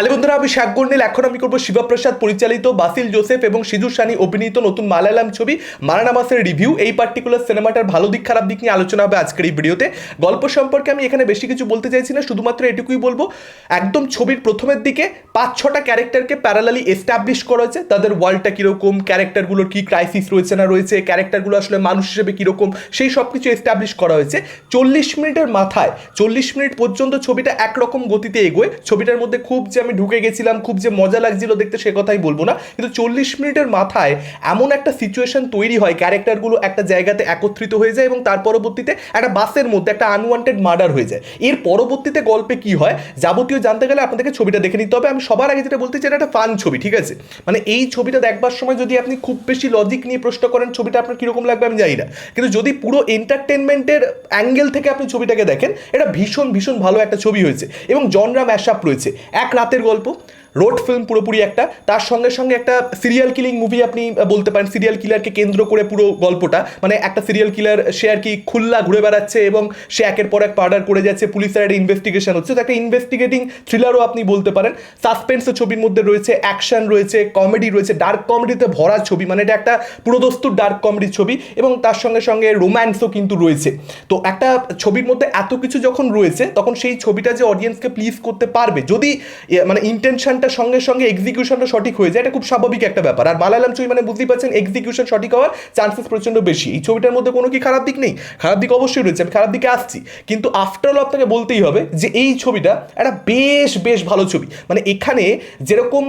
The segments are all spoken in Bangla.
হ্যালো বন্ধুরা, আমি শাকগন্ডিল এখন আমি করব শিবপ্রসাদ, পরিচালিত বাসিল জোসেফ এবং সিধু সানি অভিনীত নতুন মালায়ালাম ছবি মারানামাসের রিভিউ। এই পার্টিকুলার সিনেমাটার ভালো দিক, খারাপ দিক নিয়ে আলোচনা হবে আজকের এই ভিডিওতে। গল্প সম্পর্কে আমি এখানে বেশি কিছু বলতে চাইছি না, শুধুমাত্র এটুকুই বলব, একদম ছবির প্রথমের দিকে পাঁচ ছটা ক্যারেক্টারকে প্যারালালি এস্টাবলিশ করা হয়েছে। তাদের ওয়ার্ল্ডটা কীরকম, ক্যারেক্টারগুলোর কী ক্রাইসিস রয়েছে না রয়েছে, ক্যারেক্টারগুলো আসলে মানুষ হিসেবে কীরকম, সেই সব কিছু এস্টাবলিশ করা হয়েছে। চল্লিশ মিনিটের মাথায়, চল্লিশ মিনিট পর্যন্ত ছবিটা একরকম গতিতে এগোয়। ছবিটার মধ্যে খুব যে ঢুকে গেছিলাম, খুব যে মজা লাগছিল দেখতে সে কথাই বলব না। কিন্তু চল্লিশ মিনিটের মাথায় এমন একটা সিচুয়েশন তৈরি হয় ক্যারেক্টারগুলো একটা জায়গাতে একত্রিত হয়ে যায় এবং তার পরবর্তীতে একটা বাসের মধ্যে একটা আনওয়ান্টেড মার্ডার হয়ে যায়। এর পরবর্তীতে গল্পে কি হয়, যাবতীয় জানতে গেলে আপনাদেরকে ছবিটা দেখে নিতে হবে। আমি সবার আগে যেটা বলতে চাই, এটা একটা ফান ছবি, ঠিক আছে? মানে এই ছবিটা দেখবার সময় যদি আপনি খুব বেশি লজিক নিয়ে প্রশ্ন করেন, ছবিটা আপনার কীরকম লাগবে আমি জানি না। কিন্তু যদি পুরো এন্টারটেনমেন্টের অ্যাঙ্গেল থেকে আপনি ছবিটাকে দেখেন, এটা ভীষণ ভীষণ ভালো একটা ছবি হয়েছে এবং জনরা ম্যাশআপ রয়েছে। এক রাতের গল্প। রোড ফিল্ম পুরোপুরি একটা। তার সঙ্গে সঙ্গে একটা সিরিয়াল কিলিং মুভি আপনি বলতে পারেন। সিরিয়াল কিলারকে কেন্দ্র করে পুরো গল্পটা। মানে একটা সিরিয়াল কিলার সে আর কি খুল্লা ঘুরে বেড়াচ্ছে এবং সে একের পর এক পার্ডার করে যাচ্ছে। পুলিশের একটা ইনভেস্টিগেশন হচ্ছে। তো একটা ইনভেস্টিগেটিং থ্রিলারও আপনি বলতে পারেন। সাসপেন্সও ছবির মধ্যে রয়েছে অ্যাকশন রয়েছে কমেডি রয়েছে। ডার্ক কমেডিতে ভরা ছবি। মানে এটা একটা পুরোদস্তুর ডার্ক কমেডি ছবি এবং তার সঙ্গে সঙ্গে রোম্যান্সও কিন্তু রয়েছে। তো একটা ছবির মধ্যে এত কিছু যখন রয়েছে, তখন সেই ছবিটা যে অডিয়েন্সকে প্লিজ করতে পারবে, যদি মানে মানে ইন্টেনশনটা সঙ্গে সঙ্গে এক্সিকিউশনটা সঠিক হয়ে যায়, এটা খুব স্বাভাবিক একটা ব্যাপার। আর মালায়ালাম ছবি মানে বুঝতেই পারছেন এক্সিকিউশন সঠিক হওয়ার চান্সেস প্রচণ্ড বেশি। এই ছবিটার মধ্যে কোনো কি খারাপ দিক নেই? খারাপ দিক অবশ্যই রয়েছে, আমি খারাপ দিকে আসছি। কিন্তু আফটার অল আপনাকে বলতেই হবে যে এই ছবিটা একটা বেশ বেশ ভালো ছবি। মানে এখানে যেরকম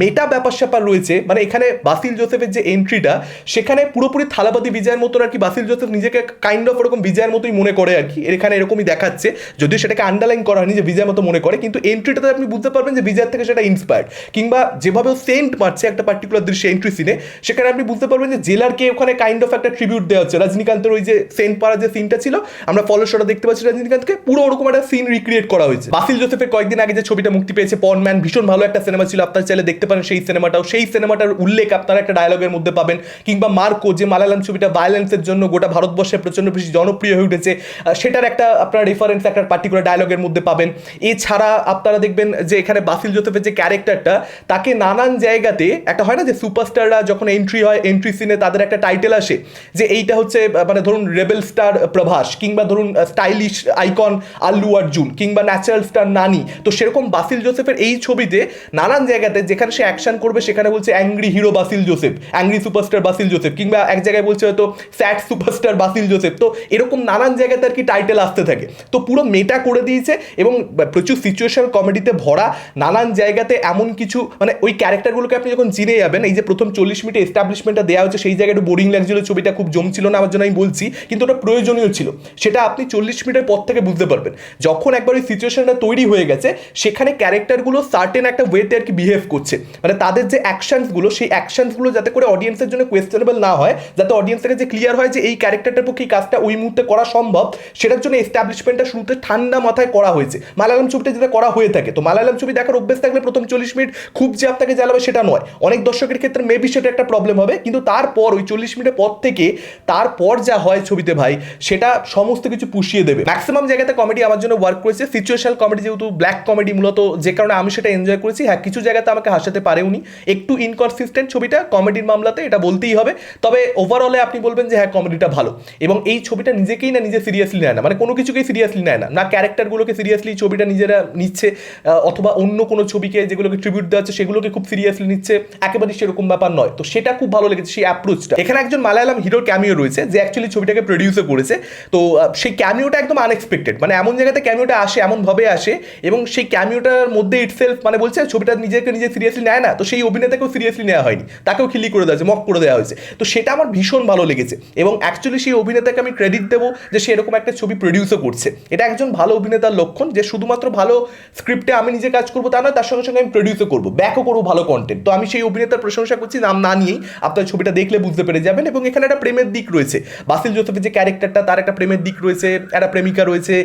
মেটা ব্যাপার স্যাপার রয়েছে মানে এখানে বাসিল জোসেফের যে এন্ট্রিটা সেখানে পুরোপুরি থালাপাতি বিজয়ের মতন আর কি বাসিল জোসেফ নিজেকে কাইন্ড অফ ওরকম বিজয়ের মতোই মনে করে আর কি। এখানে এরকমই দেখাচ্ছে, যদিও সেটাকে আন্ডারলাইন করা হয়নি যে বিজয়ের মতো মনে করে, কিন্তু এন্ট্রিটাতে আপনি বুঝতে পারবেন যে বিজয়ের থেকে সেটা ইন্সপায়ার্ড কিংবা যেভাবে সেন্ট মারছে একটা পার্টিকুলার দৃশ্যে এন্ট্রি সিনে সেখানে আপনি বুঝতে পারবেন যে জেলারকে ওখানে কাইন্ড অফ একটা ট্রিবিউট দেওয়া হচ্ছে। রজনীকান্তের ওই যে সেন্ট পাড়া যে সিনটা ছিল, আমরা ফলো ফলোশোটা দেখতে পাচ্ছি রজনীকান্তকে, পুরো ওরকম একটা সিন রিক্রিয়েট করা হয়েছে। বাসিল জোসেফের কয়েকদিন আগে যে ছবিটা মুক্তি পেয়েছে পন ম্যান ভীষণ ভালো একটা সিনেমা ছিল, আপনার চাইলে দেখতে পারেন সেই সিনেমাটাও সেই সিনেমাটার উল্লেখ আপনারা একটা ডায়লগের মধ্যে পাবেন। কিংবা মার্কো যে মালায়ালাম ছবিটা ভায়োলেন্সের জন্য গোটা ভারতবর্ষে প্রচণ্ড বেশি জনপ্রিয় হয়ে উঠেছে সেটার একটা আপনার রেফারেন্স একটা পার্টিকুলার ডায়লগের মধ্যে পাবেন। এছাড়া আপনারা দেখবেন যে এখানে বাসিল জোসেফের যে ক্যারেক্টারটা, তাকে নানান জায়গাতে একটা হয় না যে সুপারস্টাররা যখন এন্ট্রি হয় এন্ট্রি সিনে তাদের একটা টাইটেল আসে, যে এইটা হচ্ছে মানে ধরুন রেবেল স্টার প্রভাস কিংবা ধরুন স্টাইলিশ আইকন আল্লু অর্জুন কিংবা ন্যাচারাল স্টার নানি। তো সেরকম বাসিল জোসেফের এই ছবিতে নানান জায়গাতে যেখানে সে অ্যাকশন করবে, সেখানে বলছে angry hero Basil Joseph angry superstar Basil Joseph কিংবা এক জায়গায় বলছে হয়তো স্যাড সুপারস্টার বাসিল জোসেফ। তো এরকম নানান জায়গাতে আর কি টাইটেল আসতে থাকে। তো পুরো মেটা করে দিয়েছে এবং প্রচুর সিচুয়েশন কমেডিতে ভরা, নানান জায়গাতে এমন কিছু মানে ওই ক্যারেক্টারগুলোকে আপনি যখন চিনে যাবেন, এই যে প্রথম চল্লিশ মিনিটে এস্টাবলিশমেন্টটা দেওয়া হচ্ছে সেই জায়গায় একটু বোরিং লাগছিল, ছবিটা খুব জমছিল না, আমার জন্য আমি বলছি, কিন্তু ওটা প্রয়োজনীয় ছিল। সেটা আপনি চল্লিশ মিনিটের পর থেকে বুঝতে পারবেন। যখন একবার ওই সিচুয়েশনটা তৈরি হয়ে গেছে, সেখানে ক্যারেক্টারগুলো সার্টেন একটা ওয়েতে আর কি বিহেভ করছে। মানে তাদের যে অ্যাকশনসগুলো সেই অ্যাকশনসগুলো যাতে করে অডিয়েন্সের জন্য কোয়েশ্চেনেবল না হয়, যাতে অডিয়েন্সের কাছে ক্লিয়ার হয় যে এই ক্যারেক্টারটার পক্ষে এই কাজটা ওই মুহূর্তে করা সম্ভব, সেটার জন্য এস্টাবলিশমেন্টটা শুরুতে ঠান্ডা মাথায় করা হয়েছে। মালায়ালাম ছবিটা যেটা করা হয়ে থাকে, তো মালায়ালাম ছবি দেখার অভ্যেস থাকলে প্রথম চল্লিশ মিনিট খুব যে আপনাকে জ্বালাবে সেটা নয়। অনেক দর্শকের ক্ষেত্রে মেবি সেটা একটা প্রবলেম হবে, কিন্তু তারপর ওই চল্লিশ মিনিটের পর থেকে তারপর যা হয় ছবিতে ভাই, সেটা সমস্ত কিছু পুষিয়ে দেবে। ম্যাক্সিমাম জায়গাতে কমেডি আমার জন্য ওয়ার্ক করেছে। সিচুয়েশনাল কমেডি যেহেতু ব্ল্যাক কমেডি মূলত, যে কারণে আমি সেটা এনজয় করেছি। হ্যাঁ কিছু জায়গাতে আমাকে হাসাতে পারেওনি। একটু ইনকনসিস্টেন্ট ছবিটা কমেডির মামলাতে এটা বলতেই হবে। তবে ওভারঅলে আপনি বলবেন যে হ্যাঁ কমেডিটা ভালো। এবং এই ছবিটা নিজেকেই না নিজে সিরিয়াসলি নেয় না। মানে কোনো কিছুকেই সিরিয়াসলি নেয় না। না ক্যারেক্টারগুলোকে সিরিয়াসলি ছবিটা নিজেরা নিচ্ছে অথবা অন্য কোনো ছবিকে যেগুলোকে ট্রিবিউট দেওয়া হচ্ছে, সেগুলোকে খুব সিরিয়াসলি নিচ্ছে। একেবারেই সেরকম ব্যাপার নয়। তো সেটা খুব ভালো লেগেছে সেই অ্যাপ্রোচটা এখানে একজন মালায়ালাম হিরোর ক্যামিও রয়েছে, যে অ্যাকচুয়ালি ছবিটাকে প্রডিউসও করেছে। তো সেই ক্যামিওটা একদম আনএক্সপেক্টেড মানে এমন জায়গাতে ক্যামিওটা আসে এমনভাবে আসে, এবং সেই ক্যামিওটার মধ্যে ইটসেলফ মানে বলছে, ছবিটা নিজেকে নিজে সিরিয়াসলি নেয় না। তো সেই অভিনেতাকেও সিরিয়াসলি নেওয়া হয়নি। তাকেও খিলি করে দেওয়া হয়েছে মক করে দেওয়া হয়েছে। তো সেটা আমার ভীষণ ভালো লেগেছে। এবং অ্যাকচুয়ালি সেই অভিনেতাকে আমি ক্রেডিট দেবো যে সে এরকম একটা ছবি প্রডিউসও করছে। এটা একজন ভালো অভিনেতার লক্ষণ, যে শুধুমাত্র ভালো স্ক্রিপ্টে আমি নিজে কাজ করব তা নয়, তার সঙ্গে সঙ্গে আমি প্রডিউসও করব ব্যাকও করব ভালো কন্টেন্ট তো আমি সেই অভিনেতার প্রশংসা করছি, নাম না নিয়েই আপনার ছবিটা দেখলে বুঝতে পেরে যাবেন এবং এখানে একটা প্রেমের দিক রয়েছে। বাসিল জোসেফের যে ক্যারেক্টারটা তার একটা প্রেমের দিক রয়েছে, একটা প্রেমিকা রয়েছে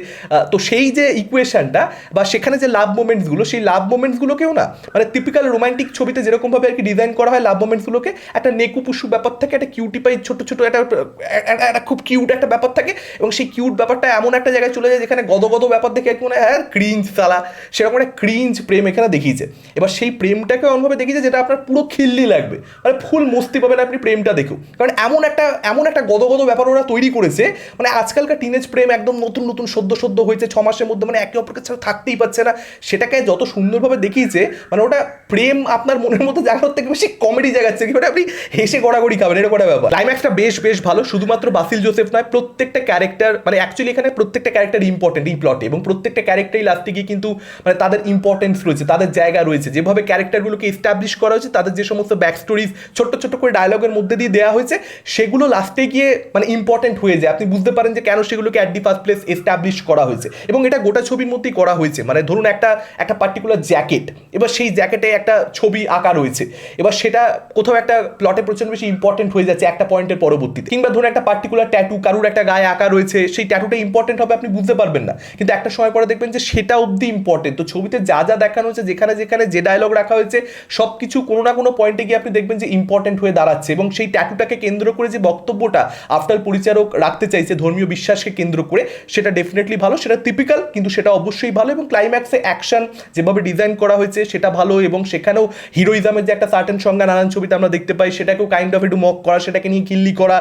তো সেই যে ইকুয়েশনটা বা সেখানে যে লাভ মোমেন্টসগুলো সেই লাভ মোমেন্টসগুলোকেও না মানে টিপিক্যাল রোমান্টিক ছবিতে যেরকমভাবে আর কি ডিজাইন করা হয় লাভ মোমেন্টসগুলোকে একটা নেকু পুষু ব্যাপার থাকে, একটা কিউটিপাই ছোট ছোট একটা, একটা- খুব কিউট একটা ব্যাপার থাকে এবং সেই কিউট ব্যাপারটা এমন একটা জায়গায় চলে যায় যেখানে গদ গদ ব্যাপার দেখে মনে হয় হ্যাঁ ক্রিঞ্জ সালা। সেরকম একটা ক্রিঞ্জ প্রেম এখানে দেখিয়েছে। এবার সেই প্রেমটাকে এমনভাবে দেখিয়েছে যেটা আপনার পুরো খিল্লি লাগবে। মানে ফুল মস্তি পাবেন আপনি প্রেমটা দেখেও। কারণ এমন একটা এমন একটা গদগদ ব্যাপার ওরা তৈরি করেছে মানে আজকালকার টিনেজ প্রেম একদম নতুন নতুন, সদ্য সদ্য হয়েছে, ছ মাসের মধ্যে মানে একে অপরকে ছাড়া থাকতেই পারছে না। সেটাকে যত সুন্দরভাবে দেখিয়েছে মানে ওটা প্রেম আপনার মনের মধ্যে জাগানোর থেকে বেশি কমেডি জাগাচ্ছে কি? ওটা আপনি হেসে গড়াগড়ি খাবেন, এটা কটা ব্যাপার। ক্লাইম্যাক্সটা বেশ বেশ ভালো, শুধুমাত্র বাসিল জোসেফ নয়, প্রত্যেকটা ক্যারেক্টার মানে অ্যাকচুয়ালি এখানে প্রত্যেকটা ক্যারেক্টার ইম্পর্টেন্ট এই প্লটে এবং প্রত্যেকটা ক্যারেক্টারই লাস্টে গিয়ে কিন্তু মানে তাদের ইম্পর্টেন্স রয়েছে, তাদের জায়গা রয়েছে। যেভাবে ক্যারেক্টারগুলোকে এস্টাবলিশ করা হয়েছে, তাদের যে সমস্ত ব্যাক স্টোরিজ ছোট্ট ছোট্ট করে ডায়লগের মধ্যে দিয়ে দেওয়া হয়েছে, সেগুলো লাস্টে গিয়ে মানে ইম্পর্টেন্ট হয়ে যায়। আপনি বুঝতে পারেন যে কেন সেগুলোকে at the first place establish করা হয়েছে। এবং এটা গোটা ছবির মধ্যেই করা হয়েছে। মানে ধরুন একটা একটা পার্টিকুলার জ্যাকেট এবার সেই জ্যাকেটে একটা ছবি আঁকা রয়েছে। এবার সেটা কোথাও একটা প্লটে প্রচণ্ড বেশি ইম্পর্টেন্ট হয়ে যাচ্ছে একটা পয়েন্টের পরবর্তীতে। কিংবা ধরুন একটা পার্টিকুলার ট্যাটু কারুর একটা গায়ে আঁকা রয়েছে, সেই ট্যাটুটা ইম্পর্টেন্ট হবে আপনি বুঝতে পারবেন না। কিন্তু একটা সময় পরে দেখবেন যে সেটা অবধি ইম্পর্টেন্ট তো ছবিতে যা যা দেখানো হয়েছে, যেখানে যেখানে যে ডায়লগ রাখা হয়েছে সব কিছু কোনো না কোনো পয়েন্টে গিয়ে আপনি দেখবেন যে ইম্পর্টেন্ট হয়ে দাঁড়াচ্ছে এবং সেই ট্যাটুটাকে কেন্দ্র করে যে বক্তব্যটা আফটার পরিচারক রাখতে চাইছে, ধর্মীয় বিশ্বাসকে কেন্দ্র করে, সেটা ডেফিনেটলি ভালো, সেটা টিপিক্যাল কিন্তু সেটা অবশ্যই ভালো এবং ক্লাইম্যাক্সে অ্যাকশন যেভাবে ডিজাইন করা হয়েছে, সেটা ভালো এবং সেখানেও হিরোইজমের যে একটা সার্টেন সংজ্ঞা, নানান ছবিতে আমরা দেখতে পাই, সেটাকেও কাইন্ড অফ একটু মক করা, সেটাকে নিয়ে কিল্লি করা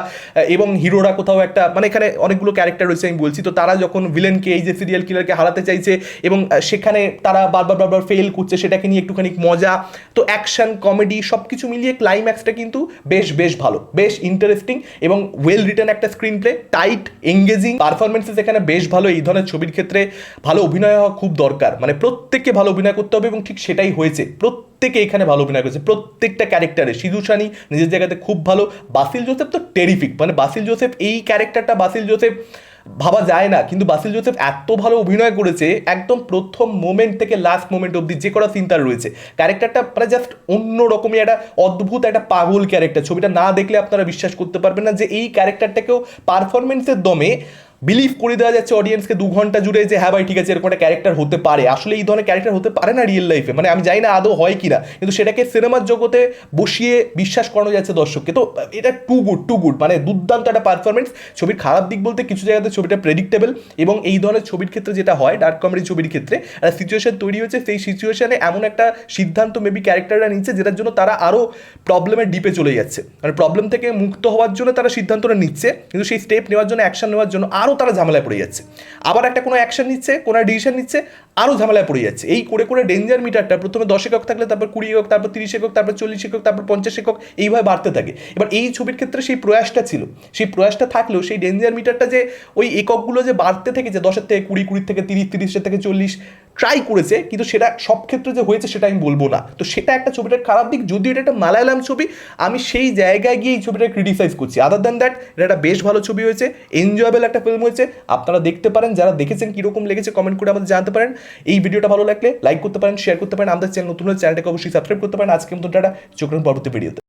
এবং হিরোরা কোথাও একটা মানে এখানে অনেকগুলো ক্যারেক্টার রয়েছে আমি বলছি, তো তারা যখন ভিলেনকে এই যে সিরিয়াল কিলারকে হারাতে চাইছে এবং সেখানে তারা বারবার বারবার ফেল করছে সেটাকে নিয়ে একটুখানি মজা, তো অ্যাকশন কমেডি সব কিছু মিলিয়ে ক্লাইম্যাক্সটা কিন্তু বেশ বেশ ভালো, বেশ ইন্টারেস্টিং এবং ওয়েল রিটার্ন একটা screenplay tight engaging performances এখানে বেশ ভালো, এই ধরনের ছবির ক্ষেত্রে ভালো অভিনয় হওয়া খুব দরকার। মানে প্রত্যেককে ভালো অভিনয় করতে হবে এবং ঠিক সেটাই হয়েছে। প্রত্যেকে এখানে ভালো অভিনয় করেছে, প্রত্যেকটা ক্যারেক্টারে সিধু সানি নিজের জায়গাতে খুব ভালো, বাসিল জোসেফ তো টেরিফিক মানে বাসিল জোসেফ, এই ক্যারেক্টারটা বাসিল জোসেফ ভাবা যায় না। কিন্তু বাসিল জোসেফ এত ভালো অভিনয় করেছে, একদম প্রথম মোমেন্ট থেকে লাস্ট মোমেন্ট অব্দি যে কটা সিন রয়েছে। ক্যারেক্টারটা মানে জাস্ট অন্য রকমই একটা অদ্ভুত একটা পাগল ক্যারেক্টার ছবিটা না দেখলে আপনারা বিশ্বাস করতে পারবেন না যে এই ক্যারেক্টারটাকেও পারফরমেন্সের দমে বিলিভ করে দেওয়া যাচ্ছে অডিয়েন্সকে দু ঘণ্টা জুড়ে যে হ্যাঁ ভাই, ঠিক আছে, এরকম একটা ক্যারেক্টার হতে পারে। আসলে এই ধরনের ক্যারেক্টার হতে পারে না রিয়েল লাইফে মানে আমি জানি না আদৌ হয় কি না কিন্তু সেটাকে সিনেমার জগতে বসিয়ে বিশ্বাস করানো যাচ্ছে দর্শককে। তো, এটা টু গুড টু গুড মানে দুর্দান্ত একটা পারফরমেন্স ছবির খারাপ দিক বলতে কিছু জায়গাতে ছবিটা প্রেডিক্টেবল এবং এই ধরনের ছবির ক্ষেত্রে যেটা হয় ডার্ক কমেডি ছবির ক্ষেত্রে, একটা সিচুয়েশন তৈরি হয়েছে। সেই সিচুয়েশনে এমন একটা সিদ্ধান্ত মেবি ক্যারেক্টাররা নিচ্ছে যেটার জন্য তারা আরও প্রবলেমের ডিপে চলে যাচ্ছে। মানে প্রবলেম থেকে মুক্ত হওয়ার জন্য তারা সিদ্ধান্তটা নিচ্ছে, কিন্তু সেই স্টেপ নেওয়ার জন্য অ্যাকশন নেওয়ার জন্য আরও তারা ঝামেলায় পড়ে যাচ্ছে। আবার একটা কোনো অ্যাকশন নিচ্ছে, কোনো ডিসিশন নিচ্ছে, আরও ঝামেলায় পড়ে যাচ্ছে। এই করে করে ডেঞ্জার মিটারটা প্রথমে দশ একক থাকলে তারপর কুড়ি একক, তারপর তিরিশ একক, তারপর চল্লিশ একক, তারপর পঞ্চাশ একক, এইভাবে বাড়তে থাকে। এবার এই ছবির ক্ষেত্রে সেই প্রয়াসটা ছিল। সেই প্রয়াসটা থাকলেও সেই ডেঞ্জার মিটারটা যে ওই এককগুলো যে বাড়তে থেকে যে দশের থেকে কুড়ি, কুড়ির থেকে তিরিশ, তিরিশের থেকে চল্লিশ ট্রাই করেছে, কিন্তু সেটা সব ক্ষেত্রে যে হয়েছে সেটা আমি বলব না। তো সেটা একটা ছবিটার খারাপ দিক, যদিও এটা একটা মালায়ালাম ছবি, আমি সেই জায়গায় গিয়ে এই ছবিটা ক্রিটিসাইজ করছি। আদার দ্যান দ্যাট এটা একটা বেশ ভালো ছবি হয়েছে এনজয়েবল একটা ফিল্ম হয়েছে। আপনারা দেখতে পারেন, যারা দেখেছেন কীরকম লেগেছে কমেন্ট করে আমাদের জানতে পারেন। এই ভিডিওটা ভালো লাগলে লাইক করতে পারেন শেয়ার করতে পারেন। আমাদের চ্যানেল নতুন হলে চ্যানেলটাকে অবশ্যই সাবস্ক্রাইব করতে পারেন। আজকে মতো টাটা, চোখ পরবর্তী ভিডিওতে